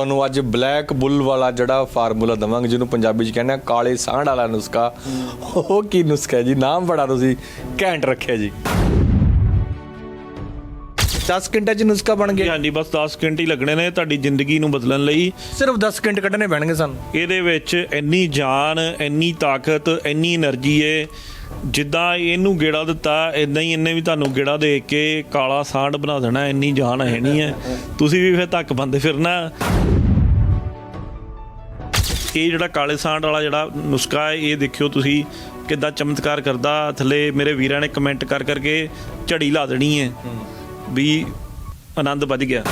ਤੁਹਾਨੂੰ ਅੱਜ ਬਲੈਕ ਬੁੱਲ ਵਾਲਾ ਜਿਹੜਾ ਫਾਰਮੂਲਾ ਦਵਾਂਗੇ ਜਿਹਨੂੰ ਪੰਜਾਬੀ 'ਚ ਕਹਿੰਦੇ ਆ ਕਾਲੇ ਸਾਂਢ ਵਾਲਾ ਨੁਸਖਾ। ਉਹ ਕੀ ਨੁਸਖਾ ਜੀ? ਨਾਮ ਬੜਾ ਤੁਸੀਂ ਘੈਂਟ ਰੱਖਿਆ ਜੀ। 10 ਘੰਟੇ ਚ ਨੁਸਖਾ ਬਣ ਗਿਆ। ਹਾਂਜੀ ਬਸ 10 ਘੰਟੇ ਹੀ ਲੱਗਣੇ ਨੇ ਤੁਹਾਡੀ ਜ਼ਿੰਦਗੀ ਨੂੰ ਬਦਲਣ ਲਈ। ਸਿਰਫ 10 ਘੰਟੇ ਕੱਢਣੇ ਪੈਣਗੇ ਸਾਨੂੰ। ਇਹਦੇ ਵਿੱਚ ਇੰਨੀ ਜਾਨ ਇੰਨੀ ਤਾਕਤ ਇੰਨੀ એનર્ਜੀ ਏ। ਜਿੱਦਾਂ ਇਹਨੂੰ ਗੇੜਾ ਦਿੱਤਾ ਇਦਾਂ ਹੀ ਇਹਨੇ ਵੀ ਤੁਹਾਨੂੰ ਗੇੜਾ ਦੇ ਕੇ ਕਾਲਾ ਸਾਂਡ ਬਣਾ ਦੇਣਾ, ਇੰਨੀ ਜਾਨ ਹੈ ਨਹੀਂ ਹੈ। ਤੁਸੀਂ ਵੀ ਫਿਰ ਧੱਕ ਬੰਦੇ ਫਿਰਨਾ। ਇਹ ਜਿਹੜਾ ਕਾਲੇ ਸਾਂਢ ਵਾਲਾ ਜਿਹੜਾ ਨੁਸਖਾ ਹੈ, ਇਹ ਦੇਖਿਓ ਤੁਸੀਂ ਕਿੱਦਾਂ ਚਮਤਕਾਰ ਕਰਦਾ। ਥੱਲੇ ਮੇਰੇ ਵੀਰਾਂ ਨੇ ਕਮੈਂਟ ਕਰ ਕਰਕੇ ਝੜੀ ਲਾ ਦੇਣੀ ਹੈ। ਵੀ ਆਨੰਦ ਵੱਜ ਗਿਆ।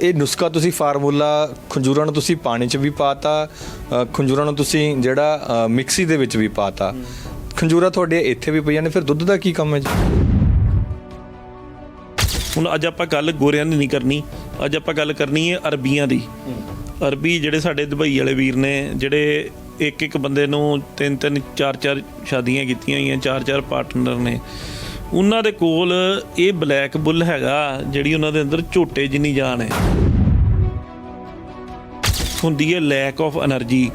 ਇਹ ਨੁਸਖਾ ਤੁਸੀਂ ਫਾਰਮੂਲਾ ਖੰਜੂਰਾਂ ਨੂੰ ਤੁਸੀਂ ਪਾਣੀ 'ਚ ਵੀ ਪਾਤਾ ਅ, ਖੰਜੂਰਾਂ ਨੂੰ ਤੁਸੀਂ ਜਿਹੜਾ ਮਿਕਸੀ ਦੇ ਵਿੱਚ ਵੀ ਪਾਤਾ। ਖੰਜੂਰਾ ਤੁਹਾਡੇ ਇੱਥੇ ਵੀ ਪਈਆਂ ਨੇ ਫਿਰ ਦੁੱਧ ਦਾ ਕੀ ਕੰਮ ਹੈ ਜੀ? ਹੁਣ ਅੱਜ ਆਪਾਂ ਗੱਲ ਗੋਰਿਆਂ ਦੀ ਨਹੀਂ ਕਰਨੀ ਅੱਜ ਆਪਾਂ ਗੱਲ ਕਰਨੀ ਹੈ ਅਰਬੀਆਂ ਦੀ। ਅਰਬੀ ਜਿਹੜੇ ਸਾਡੇ ਦੁਬਈ ਵਾਲੇ ਵੀਰ ਨੇ ਜਿਹੜੇ ਇੱਕ ਇੱਕ ਬੰਦੇ ਨੂੰ ਤਿੰਨ ਤਿੰਨ ਚਾਰ ਚਾਰ ਸ਼ਾਦੀਆਂ ਕੀਤੀਆਂ ਹੋਈਆਂ ਚਾਰ ਚਾਰ ਪਾਰਟਨਰ ਨੇ। ਉਹਨਾਂ ਦੇ ਕੋਲ ਇਹ ਬਲੈਕ ਬੁੱਲ ਹੈਗਾ ਜਿਹੜੀ ਉਹਨਾਂ ਦੇ ਅੰਦਰ ਝੋਟੇ ਜਿੰਨੀ ਜਾਨ ਹੈ। ਹੁੰਦੀ ਹੈ ਲੈਕ ਆਫ એનર્ਜੀ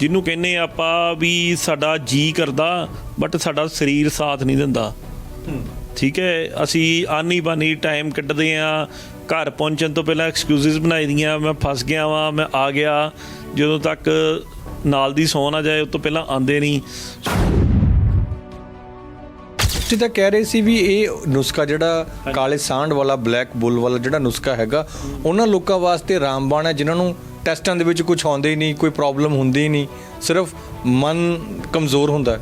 ਜਿਹਨੂੰ ਕਹਿੰਦੇ ਆਪਾਂ ਵੀ ਸਾਡਾ ਜੀ ਕਰਦਾ ਬਟ ਸਾਡਾ ਸਰੀਰ ਸਾਥ ਨਹੀਂ ਦਿੰਦਾ। ਠੀਕ ਹੈ ਅਸੀਂ ਆਨੀ ਬਾਨੀ ਟਾਈਮ ਕੱਢਦੇ ਆ ਘਰ ਪਹੁੰਚਣ ਤੋਂ ਪਹਿਲਾਂ ਐਕਸਕਿਊਜ਼ਸ ਬਣਾਈ ਦੀਆਂ ਮੈਂ ਫਸ ਗਿਆ ਵਾਂ ਮੈਂ ਆ ਗਿਆ ਜਦੋਂ ਤੱਕ ਨਾਲ ਦੀ ਸੌਣ ਆ ਜਾਏ ਉਸ ਤੋਂ ਪਹਿਲਾਂ ਆਂਦੇ ਨਹੀਂ। ਤੁਸੀਂ ਤਾਂ ਕਹਿ ਰਹੇ ਸੀ ਵੀ ਇਹ ਨੁਸਖਾ ਜਿਹੜਾ ਕਾਲੇ ਸਾਂਢ ਵਾਲਾ ਬਲੈਕ ਬੁੱਲ ਵਾਲਾ ਜਿਹੜਾ ਨੁਸਖਾ ਹੈਗਾ ਉਹਨਾਂ ਲੋਕਾਂ ਵਾਸਤੇ ਰਾਮਬਾਣ ਹੈ ਜਿਨ੍ਹਾਂ ਨੂੰ ਟੈਸਟਾਂ ਦੇ ਵਿੱਚ ਕੁਝ ਆਉਂਦੇ ਹੀ ਨਹੀਂ ਕੋਈ ਪ੍ਰੋਬਲਮ ਹੁੰਦੀ ਹੀ ਨਹੀਂ ਸਿਰਫ ਮਨ ਕਮਜ਼ੋਰ ਹੁੰਦਾ ਹੈ।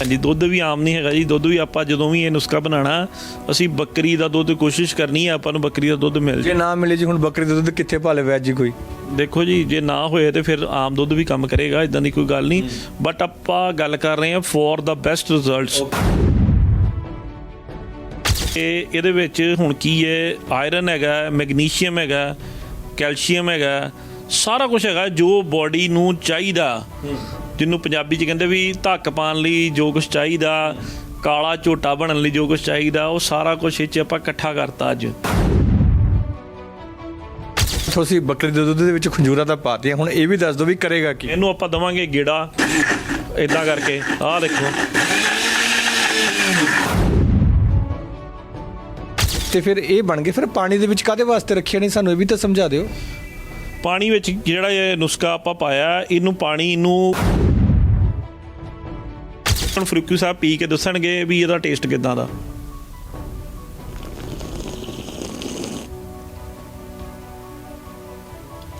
ਹਾਂਜੀ ਦੁੱਧ ਵੀ ਆਮ ਨਹੀਂ ਹੈਗਾ ਜੀ। ਦੁੱਧ ਵੀ ਆਪਾਂ ਜਦੋਂ ਵੀ ਇਹ ਨੁਸਖਾ ਬਣਾਉਣਾ ਅਸੀਂ ਬੱਕਰੀ ਦਾ ਦੁੱਧ ਕੋਸ਼ਿਸ਼ ਕਰਨੀ ਹੈ ਆਪਾਂ ਨੂੰ ਬੱਕਰੀ ਦਾ ਦੁੱਧ ਮਿਲ ਜੇ। ਜੇ ਨਾ ਮਿਲੇ ਜੀ ਹੁਣ ਬੱਕਰੀ ਦਾ ਦੁੱਧ ਕਿੱਥੇ ਭਾਲੇ ਵੈਜ ਜੀ ਕੋਈ? ਦੇਖੋ ਜੀ ਜੇ ਨਾ ਹੋਏ ਤੇ ਫਿਰ ਆਮ ਦੁੱਧ ਵੀ ਕੰਮ ਕਰੇਗਾ ਇਦਾਂ ਦੀ ਕੋਈ ਗੱਲ ਨਹੀਂ। ਬਟ ਆਪਾਂ ਗੱਲ ਕਰ ਰਹੇ ਹਾਂ ਫॉर ਦਾ ਬੈਸਟ ਰਿਜ਼ਲਟਸ ਇਹ ਇਹਦੇ ਵਿੱਚ ਹੁਣ ਕੀ ਹੈ? ਆਇਰਨ ਹੈਗਾ ਮੈਗਨੀਸ਼ੀਅਮ ਹੈਗਾ ਕੈਲਸ਼ੀਅਮ ਹੈਗਾ ਸਾਰਾ ਕੁਝ ਹੈਗਾ ਜੋ ਬਾਡੀ ਨੂੰ ਚਾਹੀਦਾ। ਜਿਹਨੂੰ ਪੰਜਾਬੀ ਚ ਕਹਿੰਦੇ ਵੀ ਧੱਕ ਪਾਣ ਲਈ ਜੋ ਕੁਝ ਚਾਹੀਦਾ ਕਾਲਾ ਝੋਟਾ ਬਣਨ ਲਈ ਜੋ ਕੁਝ ਚਾਹੀਦਾ ਉਹ ਸਾਰਾ ਕੁਝ ਇਹ ਚ ਆਪਾਂ ਇਕੱਠਾ ਕਰਤਾ ਅੱਜ। ਤੁਸੀਂ ਬੱਕਰੀ ਦੇ ਦੁੱਧ ਦੇ ਵਿੱਚ ਖੰਜੂਰਾ ਤਾਂ ਪਾਤੀਆਂ ਹੁਣ ਇਹ ਵੀ ਦੱਸ ਦਿਓ ਵੀ ਕਰੇਗਾ ਕੀ? ਇਹਨੂੰ ਆਪਾਂ ਦਵਾਂਗੇ ਗੇੜਾ ਇਦਾਂ ਕਰਕੇ। ਆਹ ਦੇਖੋ। ਤੇ ਫਿਰ ਇਹ ਬਣ ਗਏ ਫਿਰ ਪਾਣੀ ਦੇ ਵਿੱਚ ਕਾਦੇ ਵਾਸਤੇ ਰੱਖਿਆ ਨਹੀਂ? ਸਾਨੂੰ ਇਹ ਵੀ ਤਾਂ ਸਮਝਾ ਦਿਓ। ਪਾਣੀ ਵਿੱਚ ਜਿਹੜਾ ਇਹ ਨੁਸਖਾ ਆਪਾਂ ਪਾਇਆ ਇਹਨੂੰ ਪਾਣੀ ਨੂੰ ਹੁਣ ਫਰੂਕੀ ਸਾਹਿਬ ਪੀ ਕੇ ਦੱਸਣਗੇ ਵੀ ਇਹਦਾ ਟੇਸਟ ਕਿਦਾਂ ਦਾ।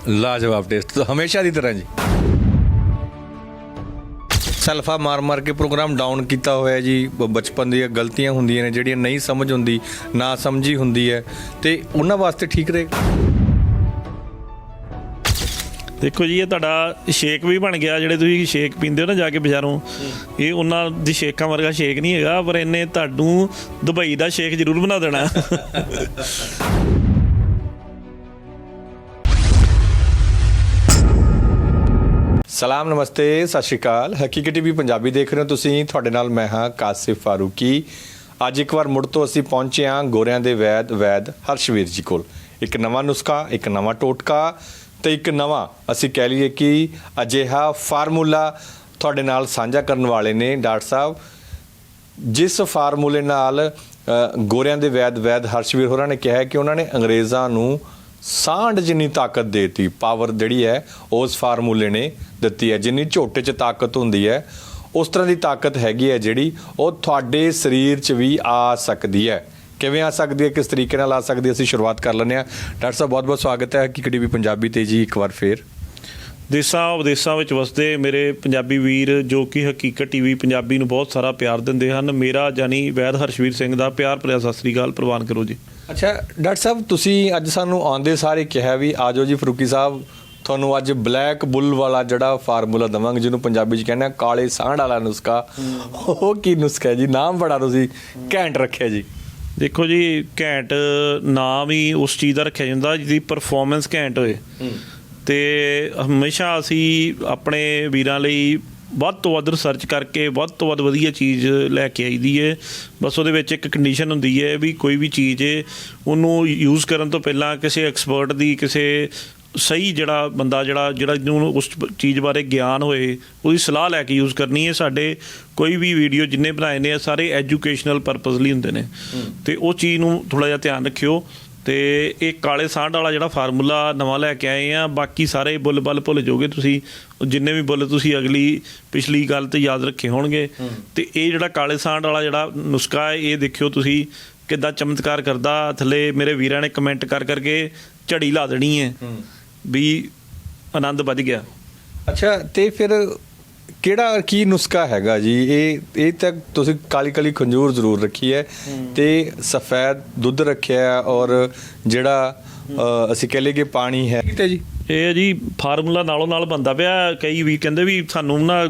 ਲਾਜਵਾਬ ਟੇਸਟ ਤਾਂ ਹਮੇਸ਼ਾ ਦੀ ਤਰ੍ਹਾਂ ਜੀ। ਸਲਫਾ ਮਾਰ ਮਾਰ ਕੇ ਪ੍ਰੋਗਰਾਮ ਡਾਊਨ ਕੀਤਾ ਹੋਇਆ ਜੀ। ਬ- ਬਚਪਨ ਦੀਆਂ ਗਲਤੀਆਂ ਹੁੰਦੀਆਂ ਨੇ ਜਿਹੜੀਆਂ ਨਹੀਂ ਸਮਝ ਹੁੰਦੀ ਨਾ ਸਮਝੀ ਹੁੰਦੀ ਹੈ ਤੇ ਉਹਨਾਂ ਵਾਸਤੇ ਠੀਕ ਰਹੇਗਾ ਦੇਖੋ ਜੀ, ਇਹ ਤੁਹਾਡਾ ਸ਼ੇਕ ਵੀ ਬਣ ਗਿਆ, ਜਿਹੜੇ ਤੁਸੀਂ ਸ਼ੇਕ ਪੀਂਦੇ ਹੋ ਨਾ ਜਾ ਕੇ ਬਾਜ਼ਾਰੋਂ, ਇਹ ਉਹਨਾਂ ਦੀ ਸ਼ੇਕਾਂ ਵਰਗਾ ਸ਼ੇਕ ਨਹੀਂ ਹੈਗਾ, ਪਰ ਇਹਨੇ ਤੁਹਾਨੂੰ ਦੁਬਈ ਦਾ ਸ਼ੇਕ ਜ਼ਰੂਰ ਬਣਾ ਦੇਣਾ। ਸਲਾਮ, ਨਮਸਤੇ, ਸਤਿ ਸ਼੍ਰੀ ਅਕਾਲ। ਹਕੀਕਤ ਟੀਵੀ ਪੰਜਾਬੀ ਦੇਖ ਰਹੇ ਹੋ ਤੁਸੀਂ, ਤੁਹਾਡੇ ਨਾਲ ਮੈਂ ਹਾਂ ਕਾਸਿਫ ਫਾਰੂਕੀ। ਅੱਜ ਇੱਕ ਵਾਰ ਮੁੜ ਤੋਂ ਅਸੀਂ ਪਹੁੰਚੇ ਹਾਂ ਗੋਰਿਆਂ ਦੇ ਵੈਦ ਵੈਦ ਹਰਸ਼ਵੀਰ ਜੀ ਕੋਲ। ਇੱਕ ਨਵਾਂ ਨੁਸਖਾ, ਇੱਕ ਨਵਾਂ ਟੋਟਕਾ ਤੇ ਇੱਕ ਨਵਾਂ ਅਸੀਂ ਕਹਿ ਲਈਏ ਕਿ ਅਜਿਹਾ ਫਾਰਮੂਲਾ ਤੁਹਾਡੇ ਨਾਲ ਸਾਂਝਾ ਕਰਨ ਵਾਲੇ ਨੇ ਡਾਕਟਰ ਸਾਹਿਬ, ਜਿਸ ਫਾਰਮੂਲੇ ਨਾਲ ਗੋਰਿਆਂ ਦੇ ਵੈਦ ਵੈਦ ਹਰਸ਼ਵੀਰ ਹੋਰਾਂ ਨੇ ਕਿਹਾ ਕਿ ਉਹਨਾਂ ਨੇ ਅੰਗਰੇਜ਼ਾਂ ਨੂੰ ਸਾਂਢ ਜਿੰਨੀ ਤਾਕਤ ਦੇਤੀ, ਪਾਵਰ ਜਿਹੜੀ ਹੈ, ਉਸ ਫਾਰਮੂਲੇ ਨੇ ਦਿੱਤੀ ਹੈ, ਜਿੰਨੀ ਝੋਟੇ 'ਚ ਤਾਕਤ ਹੁੰਦੀ ਹੈ, ਉਸ ਤਰ੍ਹਾਂ ਦੀ ਤਾਕਤ ਹੈਗੀ ਹੈ ਜਿਹੜੀ ਉਹ ਤੁਹਾਡੇ ਸਰੀਰ 'ਚ ਵੀ ਆ ਸਕਦੀ ਹੈ। ਕਿਵੇਂ ਆ ਸਕਦੀ ਹੈ ਕਿਸ ਤਰੀਕੇ ਨਾਲ ਆ ਸਕਦੀ ਹੈ ਅਸੀਂ ਸ਼ੁਰੂਆਤ ਕਰ ਲੈਂਦੇ ਹਾਂ। ਡਾਕਟਰ ਸਾਹਿਬ ਬਹੁਤ ਬਹੁਤ ਸਵਾਗਤ ਹੈ। ਕਿ ਟੀਵੀ ਪੰਜਾਬੀ ਤੇ ਜੀ ਇੱਕ ਵਾਰ ਫੇਰ। ਦੇਸਾਂ ਵਿਦੇਸਾਂ ਵਿੱਚ ਵਸਦੇ ਮੇਰੇ ਪੰਜਾਬੀ ਵੀਰ ਜੋ ਕਿ ਹਕੀਕਤ ਟੀਵੀ ਪੰਜਾਬੀ ਨੂੰ ਬਹੁਤ ਸਾਰਾ ਪਿਆਰ ਦਿੰਦੇ ਹਨ। ਮੇਰਾ ਜਾਨੀ ਵੈਦ ਹਰਸ਼ਵੀਰ ਸਿੰਘ ਦਾ ਪਿਆਰ ਭਰਿਆ ਸਤਿ ਸ੍ਰੀ ਅਕਾਲ ਪ੍ਰਵਾਨ ਕਰੋ ਜੀ। ਅੱਛਾ ਡਾਕਟਰ ਸਾਹਿਬ ਤੁਸੀਂ ਅੱਜ ਸਾਨੂੰ ਆਉਂਦੇ ਸਾਰੇ ਕਿਹਾ ਵੀ ਆਜੋ ਜੀ ਫਰੂਕੀ ਸਾਹਿਬ। ਤੁਹਾਨੂੰ ਅੱਜ ਬਲੈਕ ਬੁੱਲ ਵਾਲਾ ਜਿਹੜਾ ਫਾਰਮੂਲਾ ਦਵਾਂਗੇ ਜਿਹਨੂੰ ਪੰਜਾਬੀ ਚ ਕਹਿੰਦੇ ਆ ਕਾਲੇ ਸਾਂਢ ਵਾਲਾ ਨੁਸਖਾ। ਉਹ ਕੀ ਨੁਸਖਾ ਹੈ ਜੀ? ਨਾਮ ਬੜਾ ਤੁਸੀਂ ਘੈਂਟ ਰੱਖਿਆ ਜੀ। ਦੇਖੋ ਜੀ ਘੈਂਟ ਨਾਮ ਹੀ ਉਸ ਚੀਜ਼ ਦਾ ਰੱਖਿਆ ਜਾਂਦਾ ਜਿਹਦੀ ਪਰਫਾਰਮੈਂਸ ਘੈਂਟ ਹੋਏ। ਤੇ ਹਮੇਸ਼ਾ ਅਸੀਂ ਆਪਣੇ ਵੀਰਾਂ ਲਈ ਵੱਧ ਤੋਂ ਵੱਧ ਰਿਸਰਚ ਕਰਕੇ ਵੱਧ ਤੋਂ ਵੱਧ ਵਧੀਆ ਚੀਜ਼ ਲੈ ਕੇ ਆਈਦੀ ਹੈ ਬਸ ਉਹਦੇ ਵਿੱਚ ਇੱਕ ਕੰਡੀਸ਼ਨ ਹੁੰਦੀ ਹੈ ਵੀ ਕੋਈ ਵੀ ਚੀਜ਼ ਉਹਨੂੰ ਯੂਜ਼ ਕਰਨ ਤੋਂ ਪਹਿਲਾਂ ਕਿਸੇ ਐਕਸਪਰਟ ਦੀ ਕਿਸੇ ਸਹੀ ਜਿਹੜਾ ਬੰਦਾ ਜਿਹੜਾ ਜਿਹੜਾ ਜਿਹਨੂੰ ਉਸ ਚੀਜ਼ ਬਾਰੇ ਗਿਆਨ ਹੋਏ, ਉਹਦੀ ਸਲਾਹ ਲੈ ਕੇ ਯੂਜ਼ ਕਰਨੀ ਹੈ ਸਾਡੇ ਕੋਈ ਵੀ ਵੀਡੀਓ ਜਿੰਨੇ ਬਣਾਏ ਨੇ ਸਾਰੇ ਐਜੂਕੇਸ਼ਨਲ ਪਰਪਸ ਲਈ ਹੁੰਦੇ ਨੇ। ਤੇ ਉਹ ਚੀਜ਼ ਨੂੰ ਥੋੜਾ ਜਿਹਾ ਧਿਆਨ ਰੱਖਿਓ। ਤੇ ਇਹ ਕਾਲੇ ਸਾਂਢ ਵਾਲਾ ਜਿਹੜਾ ਫਾਰਮੂਲਾ ਨਵਾਂ ਲੈ ਕੇ ਆਏ ਆ, ਬਾਕੀ ਸਾਰੇ ਬੁੱਲ ਬੱਲ ਭੁੱਲ ਜਾਓਗੇ ਤੁਸੀਂ। ਜਿੰਨੇ ਵੀ ਬੁੱਲ ਤੁਸੀਂ ਅਗਲੀ, ਪਿਛਲੀ ਗੱਲ ਤੇ ਯਾਦ ਰੱਖੇ ਹੋਣਗੇ। ਤੇ ਇਹ ਜਿਹੜਾ ਕਾਲੇ ਸਾਂਢ ਵਾਲਾ ਜਿਹੜਾ ਨੁਸਖਾ ਹੈ, ਇਹ ਦੇਖਿਓ ਤੁਸੀਂ ਕਿੱਦਾਂ ਚਮਤਕਾਰ ਕਰਦਾ। ਥੱਲੇ ਮੇਰੇ ਵੀਰਾਂ ਨੇ ਕਮੈਂਟ ਕਰ ਕਰਕੇ ਝੜੀ ਲਾ ਦੇਣੀ ਹੈ। ਵੀ ਆਨੰਦ ਵੱਧ ਗਿਆ। ਅੱਛਾ ਤੇ ਫਿਰ ਕਿਹੜਾ ਕੀ ਨੁਸਖਾ ਹੈਗਾ ਜੀ? ਇਹ ਇਹ ਤੱਕ ਤੁਸੀਂ ਕਾਲੀ ਕਾਲੀ ਖੰਜੂਰ ਜ਼ਰੂਰ ਰੱਖੀ ਹੈ। ਤੇ ਸਫੈਦ ਦੁੱਧ ਰੱਖਿਆ ਹੈ ਔਰ ਜਿਹੜਾ ਅਸੀਂ ਕਹ ਲਈਏ ਪਾਣੀ ਹੈ। ਕਿਤੇ ਜੀ। ਇਹ ਹੈ ਜੀ ਫਾਰਮੂਲਾ ਨਾਲੋਂ ਨਾਲ ਬੰਦਾ ਪਿਆ। ਕਈ ਵੀ ਕਹਿੰਦੇ ਵੀ ਸਾਨੂੰ ਨਾ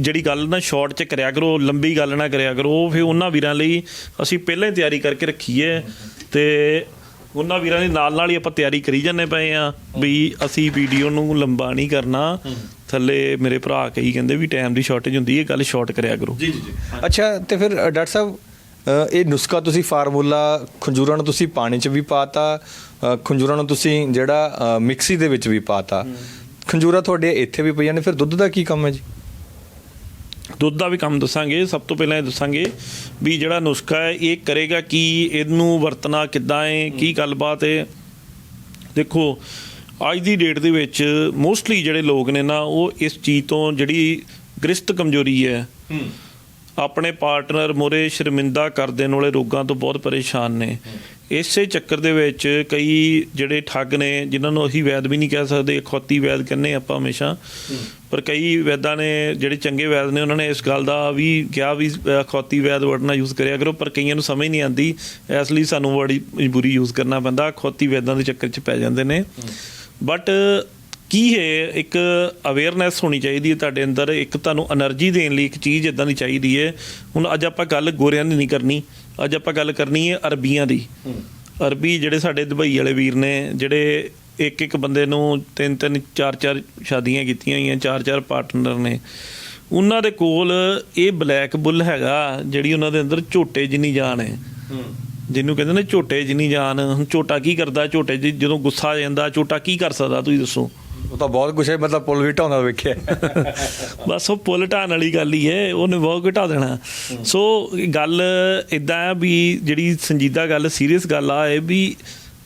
ਜਿਹੜੀ ਗੱਲ ਨਾ ਸ਼ਾਰਟ ਚ ਕਰਿਆ ਕਰੋ ਲੰਬੀ ਗੱਲ ਨਾ ਕਰਿਆ ਕਰੋ ਉਹ ਫਿਰ ਉਹਨਾਂ ਵੀਰਾਂ ਲਈ ਅਸੀਂ ਪਹਿਲਾਂ ਹੀ ਤਿਆਰੀ ਕਰਕੇ ਰੱਖੀ ਹੈ। ਤੇ ਉਹਨਾਂ ਵੀਰਾਂ ਦੇ ਨਾਲ ਨਾਲ ਹੀ ਆਪਾਂ ਤਿਆਰੀ ਕਰੀ ਜਾਂਦੇ ਪਏ ਆ ਵੀ ਅਸੀਂ ਵੀਡੀਓ ਨੂੰ ਲੰਬਾ ਨਹੀਂ ਕਰਨਾ। ਥੱਲੇ ਮੇਰੇ ਭਰਾ ਕਈ ਕਹਿੰਦੇ ਵੀ ਟਾਈਮ ਦੀ ਸ਼ਾਰਟੇਜ ਹੁੰਦੀ ਹੈ ਗੱਲ ਸ਼ਾਰਟ ਕਰਿਆ ਕਰੋ। ਜੀ ਜੀ ਅੱਛਾ ਤੇ ਫਿਰ ਡਾਕਟਰ ਸਾਹਿਬ ਇਹ ਨੁਸਖਾ ਤੁਸੀਂ ਫਾਰਮੂਲਾ ਖੰਜੂਰਾਂ ਨੂੰ ਤੁਸੀਂ ਪਾਣੀ 'ਚ ਵੀ ਪਾਤਾ ਖੰਜੂਰਾਂ ਨੂੰ ਤੁਸੀਂ ਜਿਹੜਾ ਮਿਕਸੀ ਦੇ ਵਿੱਚ ਵੀ ਪਾਤਾ। ਖੰਜੂਰਾ ਤੁਹਾਡੇ ਇੱਥੇ ਵੀ ਪਈਆਂ ਨੇ ਫਿਰ ਦੁੱਧ ਦਾ ਕੀ ਕੰਮ ਹੈ ਜੀ? ਦੁੱਧ ਦਾ ਵੀ ਕੰਮ ਦੱਸਾਂਗੇ ਸਭ ਤੋਂ ਪਹਿਲਾਂ ਇਹ ਦੱਸਾਂਗੇ ਵੀ ਜਿਹੜਾ ਨੁਸਖਾ ਹੈ ਇਹ ਕਰੇਗਾ ਕੀ ਇਹਨੂੰ ਵਰਤਣਾ ਕਿੱਦਾਂ ਹੈ ਕੀ ਗੱਲਬਾਤ ਹੈ। ਦੇਖੋ ਅੱਜ ਦੀ ਡੇਟ ਦੇ ਵਿੱਚ ਮੋਸਟਲੀ ਜਿਹੜੇ ਲੋਕ ਨੇ ਨਾ ਉਹ ਇਸ ਚੀਜ਼ ਤੋਂ ਜਿਹੜੀ ਗ੍ਰਸਤ ਕਮਜ਼ੋਰੀ ਹੈ। ਆਪਣੇ ਪਾਰਟਨਰ ਮੋਰੇ ਸ਼ਰਮਿੰਦਾ ਕਰ ਦੇਣ ਵਾਲੇ ਰੋਗਾਂ ਤੋਂ ਬਹੁਤ ਪਰੇਸ਼ਾਨ ਨੇ। ਇਸੇ ਚੱਕਰ ਦੇ ਵਿੱਚ ਕਈ ਜਿਹੜੇ ਠੱਗ ਨੇ ਜਿਨ੍ਹਾਂ ਨੂੰ ਅਸੀਂ ਵੈਦ ਵੀ ਨਹੀਂ ਕਹਿ ਸਕਦੇ ਖੋਤੀ ਵੈਦ ਕਹਿੰਦੇ ਆਪਾਂ ਹਮੇਸ਼ਾ। ਪਰ ਕਈ ਵੈਦਾਂ ਨੇ ਜਿਹੜੇ ਚੰਗੇ ਵੈਦ ਨੇ ਉਹਨਾਂ ਨੇ ਇਸ ਗੱਲ ਦਾ ਵੀ ਕਿਹਾ ਵੀ ਖੋਤੀ ਵੈਦ ਵਰਡ ਨਾ ਯੂਜ਼ ਕਰਿਆ ਕਰੋ ਪਰ ਕਈਆਂ ਨੂੰ ਸਮਝ ਨਹੀਂ ਆਉਂਦੀ। ਇਸ ਲਈ ਸਾਨੂੰ ਬੜੀ ਮਜਬੂਰੀ ਯੂਜ਼ ਕਰਨਾ ਪੈਂਦਾ ਖੋਤੀ ਵੈਦਾਂ ਦੇ ਚੱਕਰ 'ਚ ਪੈ ਜਾਂਦੇ ਨੇ। ਬਟ ਕੀ ਹੈ ਇੱਕ ਅਵੇਅਰਨੈਸ ਹੋਣੀ ਚਾਹੀਦੀ ਹੈ ਤੁਹਾਡੇ ਅੰਦਰ? ਇੱਕ ਤੁਹਾਨੂੰ એનર્ਜੀ ਦੇਣ ਲਈ ਇੱਕ ਚੀਜ਼ ਇਦਾਂ ਦੀ ਚਾਹੀਦੀ ਹੈ। ਹੁਣ ਅੱਜ ਆਪਾਂ ਗੱਲ ਗੋਰਿਆਂ ਦੀ ਨਹੀਂ ਕਰਨੀ। ਅੱਜ ਆਪਾਂ ਗੱਲ ਕਰਨੀ ਹੈ ਅਰਬੀਆਂ ਦੀ। ਅਰਬੀ ਜਿਹੜੇ ਸਾਡੇ ਦੁਬਈ ਵਾਲੇ ਵੀਰ ਨੇ ਜਿਹੜੇ ਇੱਕ ਇੱਕ ਬੰਦੇ ਨੂੰ ਤਿੰਨ ਤਿੰਨ ਚਾਰ ਚਾਰ ਸ਼ਾਦੀਆਂ ਕੀਤੀਆਂ ਹੋਈਆਂ ਚਾਰ ਚਾਰ ਪਾਰਟਨਰ ਨੇ। ਉਹਨਾਂ ਦੇ ਕੋਲ ਇਹ ਬਲੈਕ ਬੁੱਲ ਹੈਗਾ ਜਿਹੜੀ ਉਹਨਾਂ ਦੇ ਅੰਦਰ ਝੋਟੇ ਜਿੰਨੀ ਜਾਨ ਹੈ। ਜਿਹਨੂੰ ਕਹਿੰਦੇ ਨੇ ਝੋਟੇ ਜਿੰਨੀ। ਜਾਨ ਝੋਟਾ ਕੀ ਕਰਦਾ? ਝੋਟੇ ਜਦੋਂ ਗੁੱਸਾ ਆ ਜਾਂਦਾ ਝੋਟਾ ਕੀ ਕਰ ਸਕਦਾ? ਤੁਸੀਂ ਦੱਸੋ। ਉਹ ਤਾਂ ਬਹੁਤ ਕੁਛ ਹੈ ਮਤਲਬ ਪੁੱਲ ਵੀ ਢਾਉਂਦਾ ਵੇਖਿਆ। ਬਸ ਉਹ ਪੁੱਲ ਢਾਣ ਵਾਲੀ ਗੱਲ ਹੀ ਹੈ ਉਹਨੇ ਬਹੁਤ ਘਟਾ ਦੇਣਾ। ਸੋ ਗੱਲ ਇਦਾਂ ਹੈ ਵੀ ਜਿਹੜੀ ਸੰਜੀਦਾ ਗੱਲ ਸੀਰੀਅਸ ਗੱਲ ਆ ਇਹ ਵੀ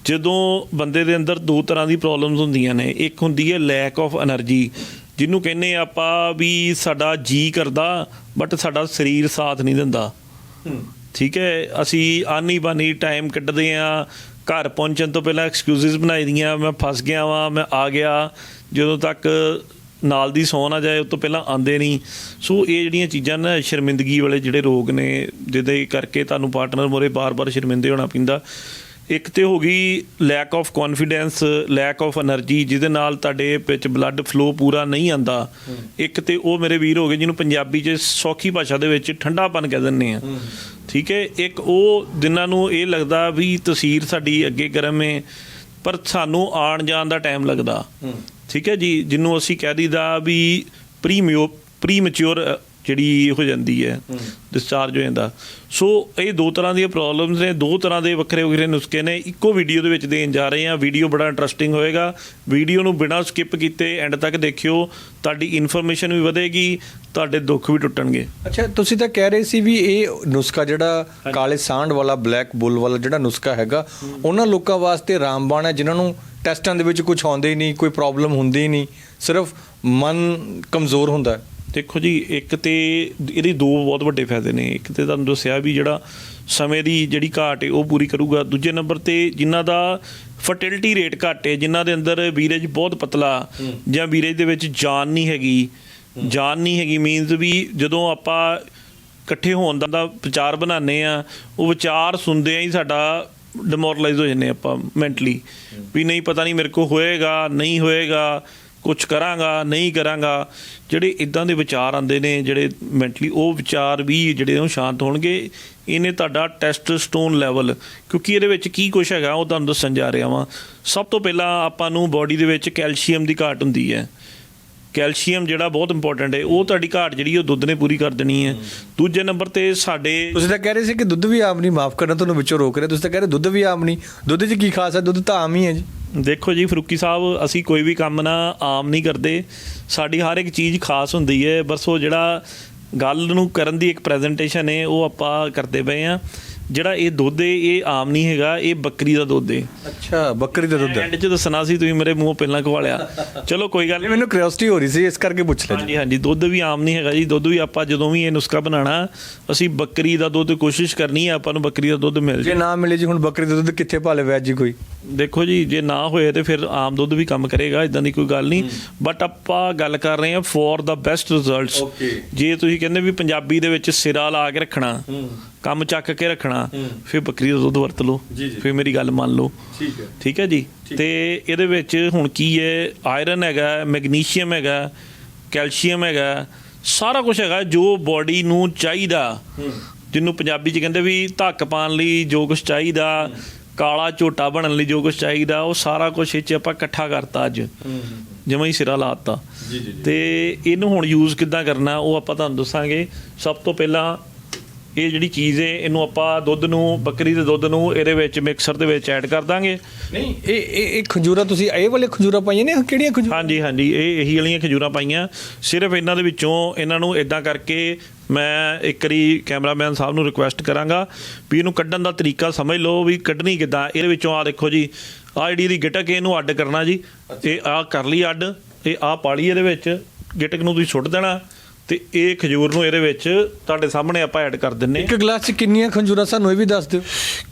ਜਦੋਂ ਬੰਦੇ ਦੇ ਅੰਦਰ ਦੋ ਤਰ੍ਹਾਂ ਦੀ ਪ੍ਰੋਬਲਮਸ ਹੁੰਦੀਆਂ ਨੇ। ਇੱਕ ਹੁੰਦੀ ਹੈ ਲੈਕ ਆਫ એનર્ਜੀ ਜਿਹਨੂੰ ਕਹਿੰਦੇ ਆਪਾਂ ਵੀ ਸਾਡਾ ਜੀ ਕਰਦਾ ਬਟ ਸਾਡਾ ਸਰੀਰ ਸਾਥ ਨਹੀਂ ਦਿੰਦਾ। ਠੀਕ ਹੈ ਅਸੀਂ ਆਨੀ ਬਾਨੀ ਟਾਈਮ ਕੱਢਦੇ ਆ ਘਰ ਪਹੁੰਚਣ ਤੋਂ ਪਹਿਲਾਂ ਐਕਸਕਿਊਜ਼ਸ ਬਣਾਈ ਦੀਆਂ, ਮੈਂ ਫਸ ਗਿਆ ਵਾਂ, ਮੈਂ ਆ ਗਿਆ, ਜਦੋਂ ਤੱਕ ਨਾਲ ਦੀ ਸੌ ਨਾ ਜਾਏ ਉਸ ਤੋਂ ਪਹਿਲਾਂ ਆਂਦੇ ਨਹੀਂ। ਸੋ ਇਹ ਜਿਹੜੀਆਂ ਚੀਜ਼ਾਂ ਨਾ, ਸ਼ਰਮਿੰਦਗੀ ਵਾਲੇ ਜਿਹੜੇ ਰੋਗ ਨੇ, ਜਿਹਦੇ ਕਰਕੇ ਤੁਹਾਨੂੰ ਪਾਰਟਨਰ ਮੋਰੇ ਬਾਰ-ਬਾਰ ਸ਼ਰਮਿੰਦੇ ਹੋਣਾ ਪੈਂਦਾ। ਇੱਕ ਤੇ ਹੋ ਗਈ lack of confidence lack of energy ਜਿਹਦੇ ਨਾਲ ਤੁਹਾਡੇ ਵਿੱਚ ਬਲੱਡ ਫਲੋ ਪੂਰਾ ਨਹੀਂ ਆਂਦਾ ਇੱਕ ਤੇ ਉਹ ਮੇਰੇ ਵੀਰ ਹੋ ਗਏ ਜਿਹਨੂੰ ਪੰਜਾਬੀ 'ਚ ਸੌਖੀ ਭਾਸ਼ਾ ਦੇ ਵਿੱਚ ਠੰਡਾਪਨ ਕਹਿ ਦਿੰਨੇ ਆ। ਠੀਕ ਹੈ ਇੱਕ ਉਹ ਜਿਨ੍ਹਾਂ ਨੂੰ ਇਹ ਲੱਗਦਾ ਵੀ ਤਸਵੀਰ ਸਾਡੀ ਅੱਗੇ ਗਰਮ ਹੈ ਪਰ ਸਾਨੂੰ ਆਣ ਜਾਣ ਦਾ ਟਾਈਮ ਲੱਗਦਾ। ਠੀਕ ਹੈ ਜੀ ਜਿਹਨੂੰ ਅਸੀਂ ਕਹਿ ਦਈਦਾ ਵੀ ਪ੍ਰੀਮਿਓ ਪ੍ਰੀ ਜਿਹੜੀ ਹੋ ਜਾਂਦੀ ਹੈ ਡਿਸਚਾਰਜ ਹੋ ਜਾਂਦਾ। ਸੋ ਇਹ ਦੋ ਤਰ੍ਹਾਂ ਦੀਆਂ ਪ੍ਰੋਬਲਮਸ ਨੇ ਦੋ ਤਰ੍ਹਾਂ ਦੇ ਵੱਖਰੇ ਵੱਖਰੇ ਨੁਸਖੇ ਨੇ। ਇੱਕੋ ਵੀਡੀਓ ਦੇ ਵਿੱਚ ਦੇਣ ਜਾ ਰਹੇ ਹਾਂ। ਵੀਡੀਓ ਬੜਾ ਇੰਟਰਸਟਿੰਗ ਹੋਏਗਾ। ਵੀਡੀਓ ਨੂੰ ਬਿਨਾਂ ਸਕਿਪ ਕੀਤੇ ਐਂਡ ਤੱਕ ਦੇਖਿਓ। ਤੁਹਾਡੀ ਇਨਫੋਰਮੇਸ਼ਨ ਵੀ ਵਧੇਗੀ ਤੁਹਾਡੇ ਦੁੱਖ ਵੀ ਟੁੱਟਣਗੇ। ਅੱਛਾ ਤੁਸੀਂ ਤਾਂ ਕਹਿ ਰਹੇ ਸੀ ਵੀ ਇਹ ਨੁਸਖਾ ਜਿਹੜਾ ਕਾਲੇ ਸਾਂਢ ਵਾਲਾ ਬਲੈਕ ਬੁੱਲ ਵਾਲਾ ਜਿਹੜਾ ਨੁਸਖਾ ਹੈਗਾ ਉਹਨਾਂ ਲੋਕਾਂ ਵਾਸਤੇ ਰਾਮਬਾਣ ਹੈ ਜਿਨ੍ਹਾਂ ਨੂੰ ਟੈਸਟਾਂ ਦੇ ਵਿੱਚ ਕੁਝ ਆਉਂਦੇ ਹੀ ਨਹੀਂ ਕੋਈ ਪ੍ਰੋਬਲਮ ਹੁੰਦੀ ਹੀ ਨਹੀਂ। ਸਿਰਫ ਮਨ ਕਮਜ਼ੋਰ ਹੁੰਦਾ ਹੈ। ਦੇਖੋ ਜੀ ਇੱਕ ਤੇ ਇਹਦੇ ਦੋ ਬਹੁਤ ਵੱਡੇ ਫਾਇਦੇ ਨੇ। ਇੱਕ ਤੇ ਤੁਹਾਨੂੰ ਦੱਸਿਆ ਵੀ ਜਿਹੜਾ ਸਮੇਂ ਦੀ ਜਿਹੜੀ ਘਾਟ ਹੈ ਉਹ ਪੂਰੀ ਕਰੂਗਾ। ਦੂਜੇ ਨੰਬਰ ਤੇ ਜਿਨ੍ਹਾਂ ਦਾ ਫਰਟੀਲਿਟੀ ਰੇਟ ਘੱਟ ਹੈ ਜਿਨ੍ਹਾਂ ਦੇ ਅੰਦਰ ਵੀਰੇਜ ਬਹੁਤ ਪਤਲਾ ਜਾਂ ਵੀਰੇਜ ਦੇ ਵਿੱਚ ਜਾਨ ਨਹੀਂ ਹੈਗੀ ਜਾਨ ਨਹੀਂ ਹੈਗੀ ਮੀਨਸ ਵੀ ਜਦੋਂ ਆਪਾਂ ਇਕੱਠੇ ਹੋਣ ਦਾ ਵਿਚਾਰ ਬਣਾਉਂਦੇ ਆ ਉਹ ਵਿਚਾਰ ਸੁਣਦੇ ਆ ਹੀ ਸਾਡਾ ਡਿਮੋਰਲਾਈਜ਼ ਹੋ ਜਾਂਦੇ ਆਪਾਂ ਮੈਂਟਲੀ ਵੀ ਨਹੀਂ ਪਤਾ ਨਹੀਂ ਮੇਰੇ ਕੋ ਹੋਏਗਾ ਨਹੀਂ ਹੋਏਗਾ। ਕੁਝ ਕਰਾਂਗਾ, ਨਹੀਂ ਕਰਾਂਗਾ, ਜਿਹੜੇ ਇਦਾਂ ਦੇ ਵਿਚਾਰ ਆਉਂਦੇ ਨੇ, ਜਿਹੜੇ ਮੈਂਟਲੀ ਉਹ ਵਿਚਾਰ ਵੀ ਜਿਹੜੇ ਉਹ ਸ਼ਾਂਤ ਹੋਣਗੇ, ਇਹਨੇ ਤੁਹਾਡਾ ਟੈਸਟੋਸਟੋਨ ਲੈਵਲ ਕਿਉਂਕਿ ਇਹਦੇ ਵਿੱਚ ਕੀ ਕੁਝ ਹੈਗਾ, ਉਹ ਤੁਹਾਨੂੰ ਦੱਸਣ ਜਾ ਰਿਹਾ ਵਾਂ। ਸਭ ਤੋਂ ਪਹਿਲਾਂ ਆਪਾਂ ਨੂੰ ਬਾਡੀ ਦੇ ਵਿੱਚ ਕੈਲਸ਼ੀਅਮ ਦੀ ਘਾਟ ਹੁੰਦੀ ਹੈ। ਕੈਲਸ਼ੀਅਮ ਜਿਹੜਾ ਬਹੁਤ ਇੰਪੋਰਟੈਂਟ ਹੈ, ਉਹ ਤੁਹਾਡੀ ਘਾਟ ਜਿਹੜੀ ਉਹ ਦੁੱਧ ਨੇ ਪੂਰੀ ਕਰ ਦੇਣੀ ਹੈ। ਦੂਜੇ ਨੰਬਰ ਤੇ ਸਾਡੇ ਤੁਸੀਂ ਤਾਂ ਕਹਿ ਰਹੇ ਸੀ ਕਿ ਦੁੱਧ ਵੀ ਆਮ ਨਹੀਂ, ਮਾਫ ਕਰਨਾ, ਤੁਹਾਨੂੰ ਵਿੱਚੋਂ ਰੋਕ ਰਿਹਾ। ਤੁਸੀਂ ਤਾਂ ਕਹਿ ਰਹੇ ਦੁੱਧ ਵੀ ਆਮ ਨਹੀਂ। ਦੁੱਧ 'ਚ ਕੀ ਖਾਸ ਹੈ? ਦੁੱਧ ਤਾਂ ਆਮ ਹੀ ਹੈ ਜੀ। ਦੇਖੋ ਜੀ, ਫਰੂਕੀ ਸਾਹਿਬ, ਅਸੀਂ ਕੋਈ ਵੀ ਕੰਮ ਨਾ ਆਮ ਨਹੀਂ ਕਰਦੇ। ਸਾਡੀ ਹਰ ਇੱਕ ਚੀਜ਼ ਖਾਸ ਹੁੰਦੀ ਹੈ, ਬਸ ਉਹ ਜਿਹੜਾ ਗੱਲ ਨੂੰ ਕਰਨ ਦੀ ਇੱਕ ਪ੍ਰੈਜੈਂਟੇਸ਼ਨ ਹੈ, ਉਹ ਆਪਾਂ ਕਰਦੇ ਪਏ ਆ ਜਿਹੜਾ ਇਹ ਦੁੱਧ ਹੈ ਇਹ ਆਮ ਨਹੀਂ ਹੈਗਾ ਇਹ ਬੱਕਰੀ ਦਾ ਦੁੱਧ ਹੈ ਅੱਛਾ ਬੱਕਰੀ ਦਾ ਦੁੱਧ ਐਂਡ 'ਚ ਦੱਸਣਾ ਸੀ ਤੁਸੀਂ ਮੇਰੇ ਮੂੰਹੋਂ ਪਹਿਲਾਂ ਖਵਾਲਿਆ ਚਲੋ ਕੋਈ ਗੱਲ ਨਹੀਂ ਮੈਨੂੰ ਕਿਉਰਿਓਸਿਟੀ ਹੋ ਰਹੀ ਸੀ ਇਸ ਕਰਕੇ ਪੁੱਛ ਲਿਆ ਹਾਂਜੀ ਹਾਂਜੀ ਦੁੱਧ ਵੀ ਆਮ ਨਹੀਂ ਹੈਗਾ ਜੀ। ਦੁੱਧ ਵੀ ਆਪਾਂ ਜਦੋਂ ਵੀ ਇਹ ਨੁਸਖਾ ਬਣਾਉਣਾ ਅਸੀਂ ਬੱਕਰੀ ਦਾ ਦੁੱਧ ਕੋਸ਼ਿਸ਼ ਕਰਨੀ ਹੈ ਆਪਾਂ ਨੂੰ ਬੱਕਰੀ ਦਾ ਦੁੱਧ ਮਿਲ ਜੇ ਜੇ ਨਾ ਮਿਲੇ ਜੀ ਹੁਣ ਬੱਕਰੀ ਦਾ ਦੁੱਧ ਕਿੱਥੇ ਭਾਲੇ ਵੈਜ ਜੀ ਕੋਈ? ਦੇਖੋ ਜੀ ਜੇ ਨਾ ਹੋਏ ਤੇ ਫਿਰ ਆਮ ਦੁੱਧ ਵੀ ਕੰਮ ਕਰੇਗਾ ਇਦਾਂ ਦੀ ਕੋਈ ਗੱਲ ਨਹੀਂ। ਬਟ ਆਪਾਂ ਗੱਲ ਕਰ ਰਹੇ ਹਾਂ ਫॉर ਦਾ ਬੈਸਟ ਰਿਜ਼ਲਟਸ. ਜੇ ਤੁਸੀਂ ਕਹਿੰਦੇ ਵੀ ਪੰਜਾਬੀ ਦੇ ਵਿੱਚ ਸਿਰਾ ਲਾ ਕੇ ਰੱਖਣਾ ਕੰਮ ਚੱਕ ਕੇ ਰੱਖਣਾ ਫਿਰ ਬੱਕਰੀ ਦਾ ਦੁੱਧ ਵਰਤ ਲਓ। ਫਿਰ ਮੇਰੀ ਗੱਲ ਮੰਨ ਲਓ। ਠੀਕ ਹੈ। ਠੀਕ ਹੈ ਜੀ? ਤੇ ਇਹਦੇ ਵਿੱਚ ਹੁਣ ਕੀ ਹੈ? ਆਇਰਨ ਹੈਗਾ ਮੈਗਨੀਸ਼ੀਅਮ ਹੈਗਾ ਕੈਲਸ਼ੀਅਮ ਹੈਗਾ ਸਾਰਾ ਕੁਝ ਹੈਗਾ ਜੋ ਬਾਡੀ ਨੂੰ ਚਾਹੀਦਾ। ਜਿਹਨੂੰ ਪੰਜਾਬੀ ਚ ਕਹਿੰਦੇ ਵੀ ਧੱਕ ਪਾਣ ਲਈ ਜੋ ਕੁਝ ਚਾਹੀਦਾ ਕਾਲਾ ਝੋਟਾ ਬਣਨ ਲਈ ਜੋ ਕੁਝ ਚਾਹੀਦਾ ਉਹ ਸਾਰਾ ਕੁਝ ਇਹ ਚ ਆਪਾਂ ਇਕੱਠਾ ਕਰਤਾ ਅੱਜ। ਜਿਵੇਂ ਹੀ ਸਿਰਾ ਲਾਤਾ। ਜੀ ਜੀ ਤੇ ਇਹਨੂੰ ਹੁਣ ਯੂਜ਼ ਕਿੱਦਾਂ ਕਰਨਾ ਉਹ ਆਪਾਂ ਤੁਹਾਨੂੰ ਦੱਸਾਂਗੇ। ਸਭ ਤੋਂ ਪਹਿਲਾਂ ਇਹ ਜਿਹੜੀ ਚੀਜ਼ ਹੈ ਇਹਨੂੰ ਆਪਾਂ ਦੁੱਧ ਨੂੰ ਬੱਕਰੀ ਦੇ ਦੁੱਧ ਨੂੰ ਇਹਦੇ ਵਿੱਚ ਮਿਕਸਰ ਦੇ ਵਿੱਚ ਐਡ ਕਰ ਦਾਂਗੇ। ਨਹੀਂ ਇਹ ਇਹ ਖੰਜੂਰਾ ਤੁਸੀਂ ਇਹ ਵਾਲੇ ਖੰਜੂਰਾ ਪਾਈਆਂ ਨੇ ਕਿਹੜੀਆਂ ਖੰਜੂਰਾ? ਹਾਂਜੀ ਹਾਂਜੀ ਇਹ ਇਹੀ ਵਾਲੀਆਂ ਖਜੂਰਾਂ ਪਾਈਆਂ। ਸਿਰਫ ਇਹਨਾਂ ਦੇ ਵਿੱਚੋਂ ਇਹਨਾਂ ਨੂੰ ਇਦਾਂ ਕਰਕੇ ਮੈਂ ਇੱਕ ਵਾਰੀ ਕੈਮਰਾਮੈਨ ਸਾਹਿਬ ਨੂੰ ਰਿਕੁਐਸਟ ਕਰਾਂਗਾ ਵੀ ਇਹਨੂੰ ਕੱਢਣ ਦਾ ਤਰੀਕਾ ਸਮਝ ਲਓ ਵੀ ਕੱਢਣੀ ਕਿੱਦਾਂ। ਇਹਦੇ ਵਿੱਚੋਂ ਆ ਦੇਖੋ ਜੀ ਆ ਜਿਹੜੀ ਦੀ ਗਿਟਕ ਇਹਨੂੰ ਅੱਡ ਕਰਨਾ ਜੀ। ਇਹ ਆ ਕਰ ਲਈ ਅੱਡ ਇਹ ਆ ਪਾਲੀ ਇਹਦੇ ਵਿੱਚ ਗਿਟਕ ਨੂੰ ਤੁਸੀਂ ਸੁੱਟ ਦੇਣਾ। ਤੇ ਇਹ ਖਜੂਰ ਨੂੰ ਇਹਦੇ ਵਿੱਚ ਤੁਹਾਡੇ ਸਾਹਮਣੇ ਆਪਾਂ ਐਡ ਕਰ ਦਿੰਨੇ ਇੱਕ ਗਲਾਸ 'ਚ ਕਿੰਨੀਆਂ ਖੰਜੂਰਾ ਸਾਨੂੰ ਇਹ ਵੀ ਦੱਸ ਦਿਓ।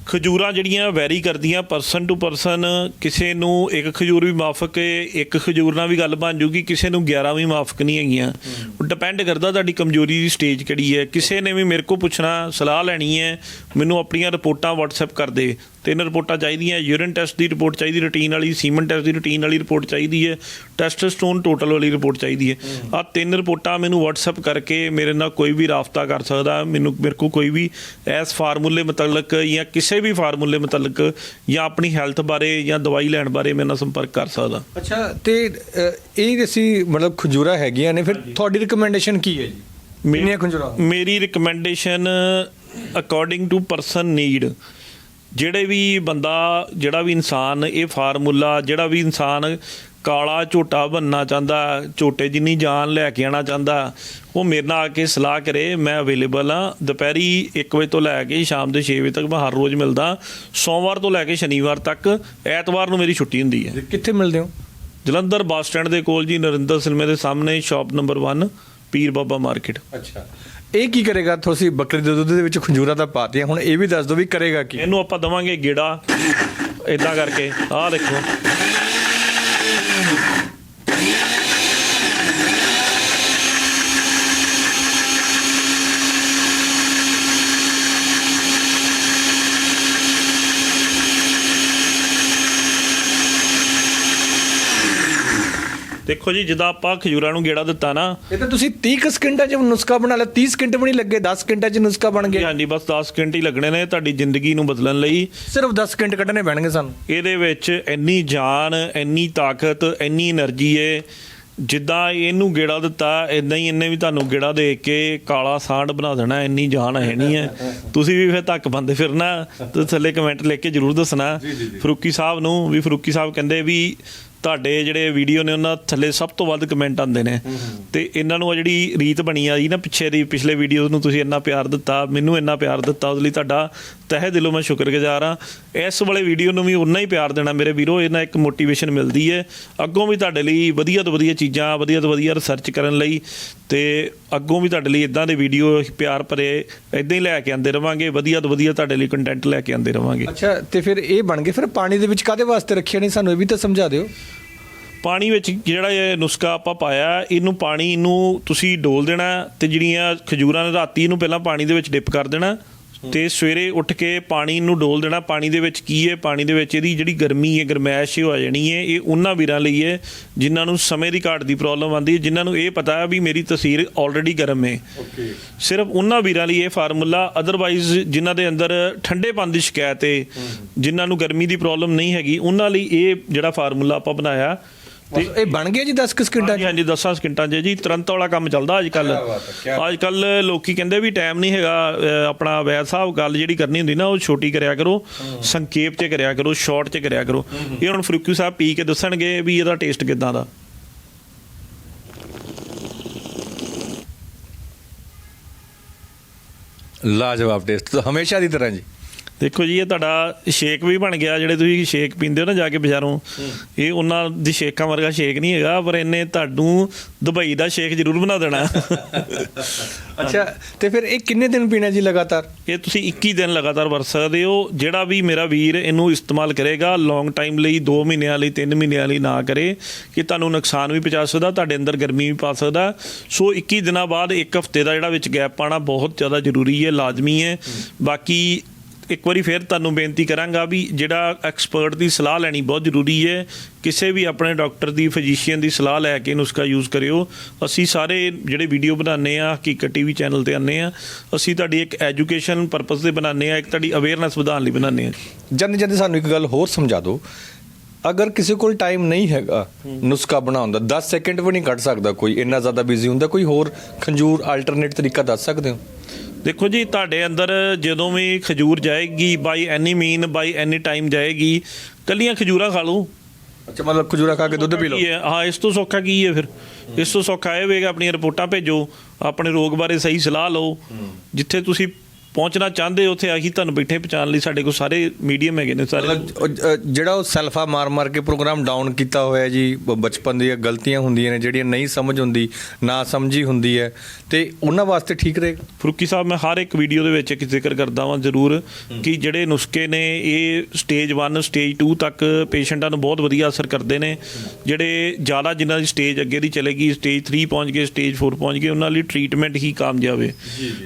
ਖਜੂਰਾਂ ਜਿਹੜੀਆਂ ਵੈਰੀ ਕਰਦੀਆਂ ਪਰਸਨ ਟੂ ਪਰਸਨ ਕਿਸੇ ਨੂੰ ਇੱਕ ਖਜੂਰ ਵੀ ਮਾਫਕ ਹੈ ਇੱਕ ਖਜੂਰ ਨਾਲ ਵੀ ਗੱਲ ਬਣ ਜੂਗੀ ਕਿਸੇ ਨੂੰ 11 ਵੀ ਮਾਫਕ ਨਹੀਂ ਹੈਗੀਆਂ। ਉਹ ਡਿਪੈਂਡ ਕਰਦਾ ਤੁਹਾਡੀ ਕਮਜ਼ੋਰੀ ਦੀ ਸਟੇਜ ਕਿਹੜੀ ਹੈ। ਕਿਸੇ ਨੇ ਵੀ ਮੇਰੇ ਕੋਲ ਪੁੱਛਣਾ ਸਲਾਹ ਲੈਣੀ ਹੈ ਮੈਨੂੰ ਆਪਣੀਆਂ ਰਿਪੋਰਟਾਂ WhatsApp ਕਰ ਦੇ। ਤਿੰਨ ਰਿਪੋਰਟਾਂ ਚਾਹੀਦੀਆਂ ਯੂਰਿਨ ਟੈਸਟ ਦੀ ਰਿਪੋਰਟ ਚਾਹੀਦੀ ਰੂਟੀਨ ਵਾਲੀ ਸੀਮਨ ਟੈਸਟ ਦੀ ਰੂਟੀਨ ਵਾਲੀ ਰਿਪੋਰਟ ਚਾਹੀਦੀ ਹੈ ਟੈਸਟੋਸਟੋਨ ਟੋਟਲ ਵਾਲੀ ਰਿਪੋਰਟ ਚਾਹੀਦੀ ਹੈ। ਆ ਤਿੰਨ ਰਿਪੋਰਟਾਂ ਮੈਨੂੰ WhatsApp ਕਰਕੇ ਮੇਰੇ ਨਾਲ ਕੋਈ ਵੀ ਰਾਬਤਾ ਕਰ ਸਕਦਾ ਮੈਨੂੰ ਮੇਰੇ ਕੋਲ ਕੋਈ ਵੀ ਇਸ ਫਾਰਮੂਲੇ ਮੁਤਲਕ ਜਾਂ ਕਿਸੇ ਵੀ ਫਾਰਮੂਲੇ ਮੁਤਲਕ ਜਾਂ ਆਪਣੀ ਹੈਲਥ ਬਾਰੇ ਜਾਂ ਦਵਾਈ ਲੈਣ ਬਾਰੇ ਮੇਰੇ ਨਾਲ ਸੰਪਰਕ ਕਰ ਸਕਦਾ। ਅੱਛਾ ਤੇ ਇਹ ਅਸੀਂ ਮਤਲਬ ਖੰਜੂਰਾ ਹੈਗੀਆਂ ਨੇ ਫਿਰ ਤੁਹਾਡੀ ਰეკਮੈਂਡੇਸ਼ਨ ਕੀ ਹੈ ਜੀ? ਕਿੰਨੀਆਂ ਖੰਜੂਰਾ? ਮੇਰੀ recommendation according to person need ਜਿਹੜੇ ਵੀ ਬੰਦਾ ਜਿਹੜਾ ਵੀ ਇਨਸਾਨ ਇਹ ਫਾਰਮੂਲਾ ਜਿਹੜਾ ਵੀ ਇਨਸਾਨ ਕਾਲਾ ਝੋਟਾ ਬੰਨਣਾ ਚਾਹੁੰਦਾ ਝੋਟੇ ਜਿੰਨੀ ਜਾਨ ਲੈ ਕੇ ਆਣਾ ਚਾਹੁੰਦਾ ਉਹ ਮੇਰੇ ਨਾਲ ਆ ਕੇ ਸਲਾਹ ਕਰੇ ਮੈਂ ਅਵੇਲੇਬਲ ਆ ਦੁਪਹਿਰੀ 1 ਵਜੇ ਤੋਂ ਲੈ ਕੇ ਸ਼ਾਮ ਦੇ 6 ਵਜੇ ਤੱਕ ਮੈਂ ਹਰ ਰੋਜ਼ ਮਿਲਦਾ। ਸੋਮਵਾਰ ਤੋਂ ਲੈ ਕੇ ਸ਼ਨੀਵਾਰ ਤੱਕ ਐਤਵਾਰ ਨੂੰ ਮੇਰੀ ਛੁੱਟੀ ਹੁੰਦੀ ਹੈ। ਕਿੱਥੇ ਮਿਲਦੇ ਹੋ? ਜਲੰਧਰ ਬੱਸ ਸਟੈਂਡ ਦੇ ਕੋਲ ਜੀ ਨਰਿੰਦਰ ਸਿਨਮੇ ਦੇ ਸਾਹਮਣੇ ਸ਼ਾਪ ਨੰਬਰ 1 ਪੀਰ ਬਾਬਾ ਮਾਰਕੀਟ। ਅੱਛਾ। ਇਹ ਕੀ ਕਰੇਗਾ? ਤੁਸੀਂ ਬੱਕਰੀ ਦੇ ਦੁੱਧ ਦੇ ਵਿੱਚ ਖੰਜੂਰਾ ਤਾਂ ਪਾਤੀਆਂ, ਹੁਣ ਇਹ ਵੀ ਦੱਸ ਦਿਓ ਵੀ ਕਰੇਗਾ ਕੀ? ਇਹਨੂੰ ਆਪਾਂ ਦਵਾਂਗੇ ਗੇੜਾ ਇਦਾਂ ਕਰਕੇ। ਆਹ ਦੇਖੋ। ਦੇਖੋ ਜੀ ਜਿੱਦਾਂ ਆਪਾਂ ਖਜੂਰਾਂ ਨੂੰ ਗੇੜਾ ਦਿੱਤਾ ਨਾ। ਇਹ ਤਾਂ ਤੁਸੀਂ 30 ਕੁ ਸਕਿੰਟਾਂ 'ਚ ਨੁਸਖਾ ਬਣਾ ਲਿਆ 30 ਸਕਿੰਟ ਵੀ ਨਹੀਂ ਲੱਗੇ 10 ਸਕਿੰਟਾਂ 'ਚ ਨੁਸਖਾ ਬਣ ਗਿਆ। ਹਾਂਜੀ ਬਸ 10 ਸਕਿੰਟ ਹੀ ਲੱਗਣੇ ਨੇ ਤੁਹਾਡੀ ਜ਼ਿੰਦਗੀ ਨੂੰ ਬਦਲਣ ਲਈ। ਸਿਰਫ 10 ਸਕਿੰਟ ਕੱਢਣੇ ਪੈਣਗੇ ਸਾਨੂੰ। ਇਹਦੇ ਵਿੱਚ ਇੰਨੀ ਜਾਨ ਇੰਨੀ ਤਾਕਤ ਇੰਨੀ એનર્ਜੀ ਏ। ਜਿੱਦਾਂ ਇਹਨੂੰ ਗੇੜਾ ਦਿੱਤਾ ਇਦਾਂ ਹੀ ਇਹਨੇ ਵੀ ਤੁਹਾਨੂੰ ਗੇੜਾ ਦੇ ਕੇ ਕਾਲਾ ਸਾਂਡ ਬਣਾ ਦੇਣਾ ਇੰਨੀ ਜਾਨ ਹੈ ਨਹੀਂ ਹੈ। ਤੁਸੀਂ ਵੀ ਫਿਰ ਧੱਕ ਬੰਦੇ ਫਿਰਨਾ ਤੇ ਥੱਲੇ ਕਮੈਂਟ ਲਿਖ ਕੇ ਜਰੂਰ ਦੱਸਣਾ। ਫਰੂਕੀ ਸਾਹਿਬ ਨੂੰ ਵੀ ਫਰੂਕੀ ਸਾਹਿਬ ਕਹਿੰਦੇ ਵੀ ਤੁਹਾਡੇ ਜਿਹੜੇ ਵੀਡੀਓ ਨੇ ਉਹਨਾਂ ਥੱਲੇ ਸਭ ਤੋਂ ਵੱਧ ਕਮੈਂਟ ਆਉਂਦੇ ਨੇ। ਤੇ ਇਹਨਾਂ ਨੂੰ ਆ ਜਿਹੜੀ ਰੀਤ ਬਣੀ ਆ ਜੀ ਨਾ ਪਿੱਛੇ ਦੀ ਪਿਛਲੇ ਵੀਡੀਓਜ਼ ਨੂੰ ਤੁਸੀਂ ਇੰਨਾ ਪਿਆਰ ਦਿੱਤਾ ਮੈਨੂੰ ਇੰਨਾ ਪਿਆਰ ਦਿੱਤਾ ਉਹਦੇ ਲਈ ਤੁਹਾਡਾ ਤਹਿ ਦਿਲੋਂ ਮੈਂ ਸ਼ੁਕਰਗੁਜ਼ਾਰ ਆ। ਇਸ ਵਾਲੇ ਵੀਡੀਓ ਨੂੰ ਵੀ ਉਨਾ ਹੀ ਪਿਆਰ ਦੇਣਾ ਮੇਰੇ ਵੀਰੋ ਇਹਨਾਂ ਇੱਕ ਮੋਟੀਵੇਸ਼ਨ ਮਿਲਦੀ ਹੈ ਅੱਗੋਂ ਵੀ ਤੁਹਾਡੇ ਲਈ ਵਧੀਆ ਤੋਂ ਵਧੀਆ ਚੀਜ਼ਾਂ ਵਧੀਆ ਤੋਂ ਵਧੀਆ ਰਿਸਰਚ ਕਰਨ ਲਈ ਤੇ ਅੱਗੋਂ ਵੀ ਤੁਹਾਡੇ ਲਈ ਇਦਾਂ ਦੇ ਵੀਡੀਓ ਪਿਆਰ ਭਰੇ ਇਦਾਂ ਹੀ ਲੈ ਕੇ ਆਉਂਦੇ ਰਵਾਂਗੇ ਵਧੀਆ ਤੋਂ ਵਧੀਆ ਤੁਹਾਡੇ ਲਈ ਕੰਟੈਂਟ ਲੈ ਕੇ ਆਉਂਦੇ ਰਵਾਂਗੇ। ਅੱਛਾ ਤੇ ਫਿਰ ਇਹ ਬਣ ਗਏ। ਫਿਰ ਪਾਣੀ ਦੇ ਵਿੱਚ ਕਾਦੇ ਵਾਸਤੇ ਰੱਖਿਆ ਨਹੀਂ? ਸਾਨੂੰ ਇਹ ਵੀ ਤਾਂ ਸਮਝਾ ਦਿਓ। ਪਾਣੀ ਵਿੱਚ ਜਿਹੜਾ ਇਹ ਨੁਸਖਾ ਆਪਾਂ ਪਾਇਆ ਇਹਨੂੰ ਪਾਣੀ ਨੂੰ ਤੁਸੀਂ ਡੋਲ ਦੇਣਾ ਤੇ ਜਿਹੜੀਆਂ ਖਜੂਰਾਂ ਨੇ ਰਾਤੀ ਇਹਨੂੰ ਪਹਿਲਾਂ ਪਾਣੀ ਦੇ ਵਿੱਚ ਡਿਪ ਕਰ ਦੇਣਾ। ਤੇ ਸਵੇਰੇ ਉੱਠ ਕੇ ਪਾਣੀ ਨੂੰ ਡੋਲ ਦੇਣਾ। ਪਾਣੀ ਦੇ ਵਿੱਚ ਕੀ ਹੈ? ਪਾਣੀ ਦੇ ਵਿੱਚ ਇਹਦੀ ਜਿਹੜੀ ਗਰਮੀ ਹੈ ਗਰਮੈਸ਼ ਹੋ ਜਾਣੀ ਹੈ ਇਹ ਉਹਨਾਂ ਵੀਰਾਂ ਲਈ ਹੈ ਜਿਨ੍ਹਾਂ ਨੂੰ ਸਮੇਂ ਦੀ ਘਾਟ ਦੀ ਪ੍ਰੋਬਲਮ ਆਉਂਦੀ ਹੈ ਜਿਨ੍ਹਾਂ ਨੂੰ ਇਹ ਪਤਾ ਹੈ ਵੀ ਮੇਰੀ ਤਸਵੀਰ ਆਲਰੇਡੀ ਗਰਮ ਹੈ। ਸਿਰਫ ਉਹਨਾਂ ਵੀਰਾਂ ਲਈ ਇਹ ਫਾਰਮੂਲਾ ਅਦਰਵਾਈਜ਼ ਜਿਨ੍ਹਾਂ ਦੇ ਅੰਦਰ ਠੰਡੇਪਨ ਦੀ ਸ਼ਿਕਾਇਤ ਹੈ ਜਿਨ੍ਹਾਂ ਨੂੰ ਗਰਮੀ ਦੀ ਪ੍ਰੋਬਲਮ ਨਹੀਂ ਹੈਗੀ ਉਹਨਾਂ ਲਈ ਇਹ ਜਿਹੜਾ ਫਾਰਮੂਲਾ ਆਪਾਂ ਬਣਾਇਆ ਇਹ ਬਣ ਗਿਆ ਜੀ 10 ਕੁ ਸਕਿੰਟਾਂ ਹਾਂਜੀ ਹਾਂਜੀ 10 ਸਕਿੰਟਾਂ 'ਚ ਜੀ। ਤੁਰੰਤ ਵਾਲਾ ਕੰਮ ਚੱਲਦਾ ਅੱਜ ਕੱਲ ਅੱਜ ਕੱਲ ਲੋਕੀ ਕਹਿੰਦੇ ਵੀ ਟਾਈਮ ਨਹੀਂ ਹੈਗਾ ਆਪਣਾ ਵੈਦ ਸਾਹਿਬ ਗੱਲ ਜਿਹੜੀ ਕਰਨੀ ਹੁੰਦੀ ਨਾ ਉਹ ਛੋਟੀ ਕਰਿਆ ਕਰੋ ਸੰਖੇਪ 'ਚ ਕਰਿਆ ਕਰੋ ਸ਼ਾਰਟ 'ਚ ਕਰਿਆ ਕਰੋ। ਇਹ ਹੁਣ ਫਰੂਕੀ ਸਾਹਿਬ ਪੀ ਕੇ ਦੱਸਣਗੇ ਵੀ ਇਹਦਾ ਟੇਸਟ ਕਿਦਾਂ ਦਾ। ਲਾਜਵਾਬ ਟੇਸਟ ਤਾਂ ਹਮੇਸ਼ਾ ਦੀ ਤਰ੍ਹਾਂ ਜੀ। ਦੇਖੋ ਜੀ ਇਹ ਤੁਹਾਡਾ ਸ਼ੇਕ ਵੀ ਬਣ ਗਿਆ ਜਿਹੜੇ ਤੁਸੀਂ ਸ਼ੇਕ ਪੀਂਦੇ ਹੋ ਨਾ ਜਾ ਕੇ ਬਾਜ਼ਾਰੋਂ। ਇਹ ਉਹਨਾਂ ਦੀ ਸ਼ੇਕਾਂ ਵਰਗਾ ਸ਼ੇਕ ਨਹੀਂ ਹੈਗਾ ਪਰ ਇਹਨੇ ਤੁਹਾਨੂੰ ਦੁਬਈ ਦਾ ਸ਼ੇਕ ਜ਼ਰੂਰ ਬਣਾ ਦੇਣਾ। ਅੱਛਾ ਤੇ ਫਿਰ ਇਹ ਕਿੰਨੇ ਦਿਨ ਪੀਣਾ ਜੀ ਲਗਾਤਾਰ? ਇਹ ਤੁਸੀਂ 21 ਦਿਨ ਲਗਾਤਾਰ ਵਰਤ ਸਕਦੇ ਹੋ। ਜਿਹੜਾ ਵੀ ਮੇਰਾ ਵੀਰ ਇਹਨੂੰ ਇਸਤੇਮਾਲ ਕਰੇਗਾ ਲੌਂਗ ਟਾਈਮ ਲਈ 2 ਮਹੀਨਿਆਂ ਲਈ 3 ਮਹੀਨਿਆਂ ਲਈ ਨਾ ਕਰੇ ਕਿ ਤੁਹਾਨੂੰ ਨੁਕਸਾਨ ਵੀ ਪਹੁੰਚਾ ਸਕਦਾ ਤੁਹਾਡੇ ਅੰਦਰ ਗਰਮੀ ਵੀ ਪਾ ਸਕਦਾ। ਸੋ 21 ਦਿਨਾਂ ਬਾਅਦ ਇੱਕ ਹਫ਼ਤੇ ਦਾ ਜਿਹੜਾ ਵਿੱਚ ਗੈਪ ਪਾਣਾ ਬਹੁਤ ਜ਼ਿਆਦਾ ਜ਼ਰੂਰੀ ਹੈ ਲਾਜ਼ਮੀ ਹੈ। ਬਾਕੀ ਇੱਕ ਵਾਰੀ ਫਿਰ ਤੁਹਾਨੂੰ ਬੇਨਤੀ ਕਰਾਂਗਾ ਵੀ ਜਿਹੜਾ ਐਕਸਪਰਟ ਦੀ ਸਲਾਹ ਲੈਣੀ ਬਹੁਤ ਜ਼ਰੂਰੀ ਹੈ, ਕਿਸੇ ਵੀ ਆਪਣੇ ਡਾਕਟਰ ਦੀ, ਫਿਜ਼ੀਸ਼ੀਅਨ ਦੀ ਸਲਾਹ ਲੈ ਕੇ ਨੁਸਖਾ ਯੂਜ਼ ਕਰਿਓ। ਅਸੀਂ ਸਾਰੇ ਜਿਹੜੇ ਵੀਡੀਓ ਬਣਾਉਂਦੇ ਆ ਹਕੀਕਤ ਟੀਵੀ ਚੈਨਲ ਤੇ ਆਉਂਦੇ ਆ ਅਸੀਂ ਤੁਹਾਡੀ ਇੱਕ ਐਜੂਕੇਸ਼ਨ ਪਰਪਸ ਦੇ ਬਣਾਉਂਦੇ ਆ ਇੱਕ ਤੁਹਾਡੀ ਅਵੇਅਰਨੈਸ ਵਧਾਉਣ ਲਈ ਬਣਾਉਂਦੇ ਆ ਜਨ ਜਨ ਸਾਨੂੰ ਇੱਕ ਗੱਲ ਹੋਰ ਸਮਝਾ ਦਿਓ। ਅਗਰ ਕਿਸੇ ਕੋਲ ਟਾਈਮ ਨਹੀਂ ਹੈਗਾ ਨੁਸਖਾ ਬਣਾਉਣ ਦਾ 10 ਸੈਕਿੰਡ ਵੀ ਨਹੀਂ ਕੱਢ ਸਕਦਾ ਕੋਈ, ਇੰਨਾ ਜ਼ਿਆਦਾ ਬਿਜ਼ੀ ਹੁੰਦਾ, ਕੋਈ ਹੋਰ ਖੰਜੂਰ ਆਲਟਰਨੇਟ ਤਰੀਕਾ ਦੱਸ ਸਕਦੇ ਹੋ? ਦੇਖੋ ਜੀ ਤੁਹਾਡੇ ਅੰਦਰ ਜਦੋਂ ਵੀ ਖਜੂਰ ਜਾਏਗੀ ਬਾਈ ਐਨੀ ਮੀਨ ਬਾਈ ਐਨੀ ਟਾਈਮ ਜਾਏਗੀ ਕੱਲੀਆਂ ਖਜੂਰਾਂ ਖਾ ਲਓ ਅੱਛਾ ਮਤਲਬ ਖਜੂਰਾ ਖਾ ਕੇ ਦੁੱਧ ਪੀ ਲਓ? ਹਾਂ? ਇਸ ਤੋਂ ਸੌਖਾ ਕੀ ਹੈ ਫਿਰ? ਇਸ ਤੋਂ ਸੌਖਾ ਇਹ ਹੋਵੇਗਾ ਆਪਣੀਆਂ ਰਿਪੋਰਟਾਂ ਭੇਜੋ ਆਪਣੇ ਰੋਗ ਬਾਰੇ ਸਹੀ ਸਲਾਹ ਲਓ। ਜਿੱਥੇ ਤੁਸੀਂ ਪਹੁੰਚਣਾ ਚਾਹੁੰਦੇ ਹੋ ਉੱਥੇ ਆਹੀ ਤੁਹਾਨੂੰ ਬੈਠੇ ਪਹੁੰਚਾਉਣ ਲਈ ਸਾਡੇ ਕੋਲ ਸਾਰੇ ਮੀਡੀਅਮ ਹੈਗੇ ਨੇ ਸਾਰੇ ਜਿਹੜਾ ਉਹ ਸੈਲਫਾ ਮਾਰ ਮਾਰ ਕੇ ਪ੍ਰੋਗਰਾਮ ਡਾਊਨ ਕੀਤਾ ਹੋਇਆ ਜੀ ਬਚਪਨ ਦੀਆਂ ਗਲਤੀਆਂ ਹੁੰਦੀਆਂ ਨੇ ਜਿਹੜੀਆਂ ਨਹੀਂ ਸਮਝ ਹੁੰਦੀ ਨਾ ਸਮਝੀ ਹੁੰਦੀ ਹੈ ਤੇ ਉਹਨਾਂ ਵਾਸਤੇ ਠੀਕ ਰਹੇਗਾ? ਫਰੂਕੀ ਸਾਹਿਬ ਮੈਂ ਹਰ ਇੱਕ ਵੀਡੀਓ ਦੇ ਵਿੱਚ ਇੱਕ ਜ਼ਿਕਰ ਕਰਦਾ ਵਾਂ ਜ਼ਰੂਰ ਕਿ ਜਿਹੜੇ ਨੁਸਖੇ ਨੇ ਇਹ ਸਟੇਜ 1 ਸਟੇਜ 2 ਤੱਕ ਪੇਸ਼ੈਂਟਾਂ ਨੂੰ ਬਹੁਤ ਵਧੀਆ ਅਸਰ ਕਰਦੇ ਨੇ। ਜਿਹੜੇ ਜ਼ਿਆਦਾ ਜਿਨ੍ਹਾਂ ਦੀ ਸਟੇਜ ਅੱਗੇ ਦੀ ਚਲੇਗੀ ਸਟੇਜ 3 ਪਹੁੰਚ ਗਏ ਸਟੇਜ 4 ਪਹੁੰਚ ਗਏ ਉਹਨਾਂ ਲਈ ਟ੍ਰੀਟਮੈਂਟ ਹੀ ਕਾਮਯਾਬ ਹੈ।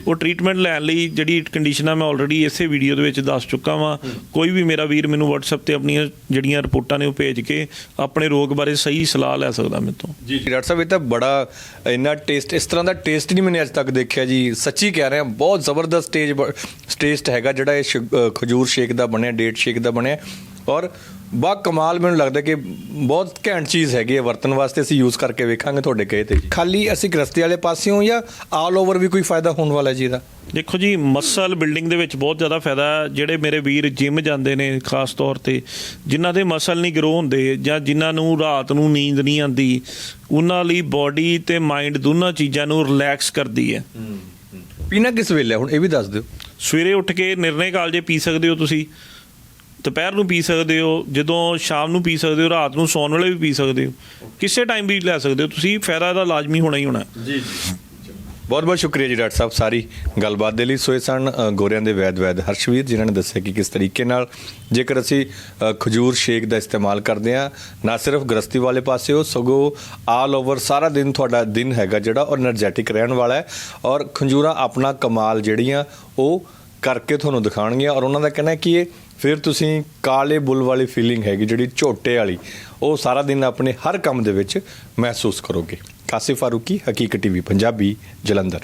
ਉਹ ਟ੍ਰੀਟਮੈਂਟ ਲੈਣ ਲਈ ਜਿਹੜੀ ਕੰਡੀਸ਼ਨਾਂ ਮੈਂ ਆਲਰੇਡੀ ਇਸੇ ਵੀਡੀਓ ਦੇ ਵਿੱਚ ਦੱਸ ਚੁੱਕਾ ਵਾਂ। ਕੋਈ ਵੀ ਮੇਰਾ ਵੀਰ ਮੈਨੂੰ WhatsApp ਤੇ ਆਪਣੀਆਂ ਜਿਹੜੀਆਂ ਰਿਪੋਰਟਾਂ ਨੇ ਉਹ ਭੇਜ ਕੇ ਆਪਣੇ ਰੋਗ ਬਾਰੇ ਸਹੀ ਸਲਾਹ ਲੈ ਸਕਦਾ ਮੇਰੇ ਤੋਂ ਜੀ। ਡਾਕਟਰ ਸਾਹਿਬ, ਇਹ ਤਾਂ ਬੜਾ ਇੰਨਾ ਟੇਸਟ ਇਸ ਤਰ੍ਹਾਂ ਦਾ ਟੇਸਟ ਨਹੀਂ ਮੈਨੇ ਅੱਜ ਤੱਕ ਦੇਖਿਆ ਜੀ। ਸੱਚੀ ਕਹਿ ਰਿਹਾ, ਬਹੁਤ ਜ਼ਬਰਦਸਤ ਸਟੇਜ ਟੇਸਟ ਹੈਗਾ ਜਿਹੜਾ ਇਹ ਸ਼- ਖਜੂਰ ਸ਼ੇਕ ਦਾ ਬਣਿਆ ਡੇਟ ਸ਼ੇਕ ਦਾ ਬਣਿਆ। ਔਰ ਬਾ ਕਮਾਲ ਮੈਨੂੰ ਲੱਗਦਾ ਕਿ ਬਹੁਤ ਘੈਂਟ ਚੀਜ਼ ਹੈਗੀ ਹੈ ਵਰਤਣ ਵਾਸਤੇ ਅਸੀਂ ਯੂਜ਼ ਕਰਕੇ ਵੇਖਾਂਗੇ ਤੁਹਾਡੇ ਕਹੇ ਤੇ ਜੀ। ਖਾਲੀ ਅਸੀਂ ਗ੍ਰਸਤੀ ਵਾਲੇ ਪਾਸਿਓਂ ਜਾਂ ਆਲ ਓਵਰ ਵੀ ਕੋਈ ਫਾਇਦਾ ਹੋਣ ਵਾਲਾ ਜੀ ਇਹਦਾ? ਦੇਖੋ ਜੀ ਮਸਲ ਬਿਲਡਿੰਗ ਦੇ ਵਿੱਚ ਬਹੁਤ ਜ਼ਿਆਦਾ ਫਾਇਦਾ ਜਿਹੜੇ ਮੇਰੇ ਵੀਰ ਜਿਮ ਜਾਂਦੇ ਨੇ ਖਾਸ ਤੌਰ ਤੇ ਜਿਨ੍ਹਾਂ ਦੇ ਮਸਲ ਨਹੀਂ ਗਰੋ ਹੁੰਦੇ ਜਾਂ ਜਿਨ੍ਹਾਂ ਨੂੰ ਰਾਤ ਨੂੰ ਨੀਂਦ ਨਹੀਂ ਆਉਂਦੀ ਉਹਨਾਂ ਲਈ ਬਾਡੀ ਤੇ ਮਾਈਂਡ ਦੋਨਾਂ ਚੀਜ਼ਾਂ ਨੂੰ ਰਿਲੈਕਸ ਕਰਦੀ ਹੈ। ਪੀਣਾ ਕਿਸ ਵੇਲੇ? ਹੁਣ ਇਹ ਵੀ ਦੱਸ ਦਿਓ। ਸਵੇਰੇ ਉੱਠ ਕੇ ਨਿਰਣੇ ਕਾਲਜੇ ਪੀ ਸਕਦੇ ਹੋ ਤੁਸੀਂ। ਦੁਪਹਿਰ ਨੂੰ ਪੀ ਸਕਦੇ ਹੋ, ਜਦੋਂ ਸ਼ਾਮ ਨੂੰ ਪੀ ਸਕਦੇ ਹੋ, ਰਾਤ ਨੂੰ ਸੌਣ ਵੇਲੇ ਵੀ ਪੀ ਸਕਦੇ ਹੋ। ਕਿਸੇ ਟਾਈਮ ਵੀ ਲੈ ਸਕਦੇ ਹੋ, ਤੁਸੀਂ ਫਾਇਦਾ ਦਾ ਲਾਜ਼ਮੀ ਹੋਣਾ ਹੀ ਹੋਣਾ। ਜੀ ਜੀ। ਬਹੁਤ ਬਹੁਤ ਸ਼ੁਕਰੀਆ ਜੀ ਡਾਕਟਰ ਸਾਹਿਬ, ਸਾਰੀ ਗੱਲਬਾਤ ਦੇ ਲਈ। ਸੋਏ ਸਨ ਗੋਰਿਆਂ ਦੇ ਵੈਦ ਵੈਦ ਹਰਸ਼ਵੀਰ, ਜਿਨ੍ਹਾਂ ਨੇ ਦੱਸਿਆ ਕਿ ਕਿਸ ਤਰੀਕੇ ਨਾਲ ਜੇਕਰ ਅਸੀਂ ਖਜੂਰ ਸ਼ੇਕ ਦਾ ਇਸਤੇਮਾਲ ਕਰਦੇ ਆ ਨਾ ਸਿਰਫ ਗ੍ਰਸਤੀ ਵਾਲੇ ਪਾਸੇ ਹੋ, ਸਗੋ ਆਲ ਓਵਰ ਸਾਰਾ ਦਿਨ ਤੁਹਾਡਾ ਦਿਨ ਹੈਗਾ ਜਿਹੜਾ ਉਹ એનર્ਜੈਟਿਕ ਰਹਿਣ ਵਾਲਾ ਹੈ। ਔਰ ਖੰਜੂਰਾ ਆਪਣਾ ਕਮਾਲ ਜਿਹੜੀਆਂ ਉਹ ਕਰਕੇ ਤੁਹਾਨੂੰ ਦਿਖਾਣਗੀਆਂ ਔਰ ਉਹਨਾਂ ਦਾ ਕਹਿਣਾ ਕਿ ਇਹ ਫਿਰ ਤੁਸੀਂ ਕਾਲੇ ਬੁੱਲ ਵਾਲੀ ਫੀਲਿੰਗ ਹੈਗੀ ਜਿਹੜੀ ਝੋਟੇ ਵਾਲੀ, ਉਹ ਸਾਰਾ ਦਿਨ ਆਪਣੇ ਹਰ ਕੰਮ ਦੇ ਵਿੱਚ ਮਹਿਸੂਸ ਕਰੋਗੇ। ਕਾਸਿਫ ਫਾਰੂਕੀ, ਹਕੀਕਤ ਟੀਵੀ, ਪੰਜਾਬੀ, ਜਲੰਧਰ।